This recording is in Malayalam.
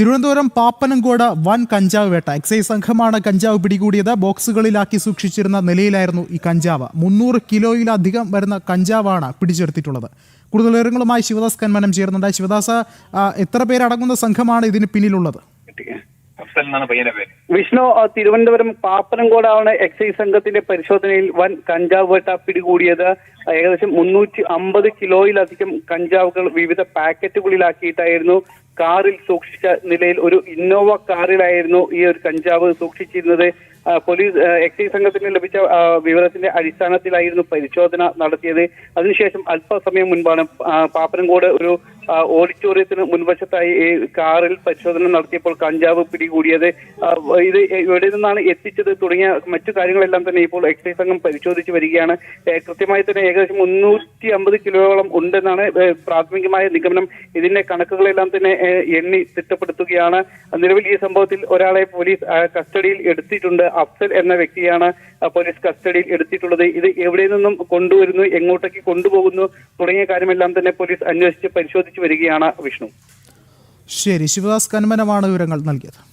തിരുവനന്തപുരം പാപ്പനംകോട് വൻ കഞ്ചാവ് വേട്ട. എക്സൈസ് സംഘമാണ് കഞ്ചാവ് പിടികൂടിയത്. ബോക്സുകളിലാക്കി സൂക്ഷിച്ചിരുന്ന നിലയിലായിരുന്നു ഈ കഞ്ചാവ്. മുന്നൂറ് കിലോയിലധികം വരുന്ന കഞ്ചാവാണ് പിടിച്ചെടുത്തിട്ടുള്ളത്. കൂടുതൽ വിവരങ്ങളുമായി ശിവദാസ് കന്മനം ചേരുന്നുണ്ട്. ശിവദാസ് എത്ര പേരടങ്ങുന്ന സംഘമാണ് ഇതിന് പിന്നിലുള്ളത്? വിഷ്ണു തിരുവനന്തപുരം പാപ്പനംകോടാണ് എക്സൈസ് സംഘത്തിന്റെ പരിശോധനയിൽ വൻ കഞ്ചാവ് വേട്ട പിടികൂടിയത്. ഏകദേശം മുന്നൂറ്റി അമ്പത് കിലോയിലധികം കഞ്ചാവുകൾ വിവിധ പാക്കറ്റുകളിലാക്കിയിട്ടായിരുന്നു കാറിൽ സൂക്ഷിച്ച നിലയിൽ ഒരു ഇന്നോവ കാറിലായിരുന്നു ഈ ഒരു കഞ്ചാവ് സൂക്ഷിച്ചിരുന്നത്. പോലീസ് എക്സൈസ് സംഘത്തിന് ലഭിച്ച വിവരത്തിന്റെ അടിസ്ഥാനത്തിലായിരുന്നു പരിശോധന നടത്തിയത്. അതിനുശേഷം അല്പസമയം മുൻപാണ് പാപ്പനംകോട് ഒരു ഓഡിറ്റോറിയത്തിന് മുൻവശത്തായി ഈ കാറിൽ പരിശോധന നടത്തിയപ്പോൾ കഞ്ചാവ് പിടികൂടിയത് ഇത് എവിടെ നിന്നാണ് എത്തിച്ചത് തുടങ്ങിയ മറ്റു കാര്യങ്ങളെല്ലാം തന്നെ ഇപ്പോൾ എക്സൈസ് സംഘം പരിശോധിച്ചു വരികയാണ്. കൃത്യമായി തന്നെ ഏകദേശം മുന്നൂറ്റി അമ്പത് കിലോയോളം ഉണ്ടെന്നാണ് പ്രാഥമികമായ നിഗമനം. ഇതിന്റെ കണക്കുകളെല്ലാം തന്നെ എണ്ണി തിട്ടപ്പെടുത്തുകയാണ്. നിലവിൽ ഈ സംഭവത്തിൽ ഒരാളെ പോലീസ് കസ്റ്റഡിയിൽ എടുത്തിട്ടുണ്ട്. അഫ്സൽ എന്ന വ്യക്തിയാണ് പോലീസ് കസ്റ്റഡിയിൽ എടുത്തിട്ടുള്ളത്. ഇത് എവിടെ നിന്നും കൊണ്ടുവരുന്നു എങ്ങോട്ടേക്ക് കൊണ്ടുപോകുന്നു തുടങ്ങിയ കാര്യമെല്ലാം തന്നെ പോലീസ് അന്വേഷിച്ച് പരിശോധിച്ചു വരികയാണ് വിഷ്ണു. ശരി ശിവദാസ് കന്മനമാണ് വിവരങ്ങൾ നൽകിയത്.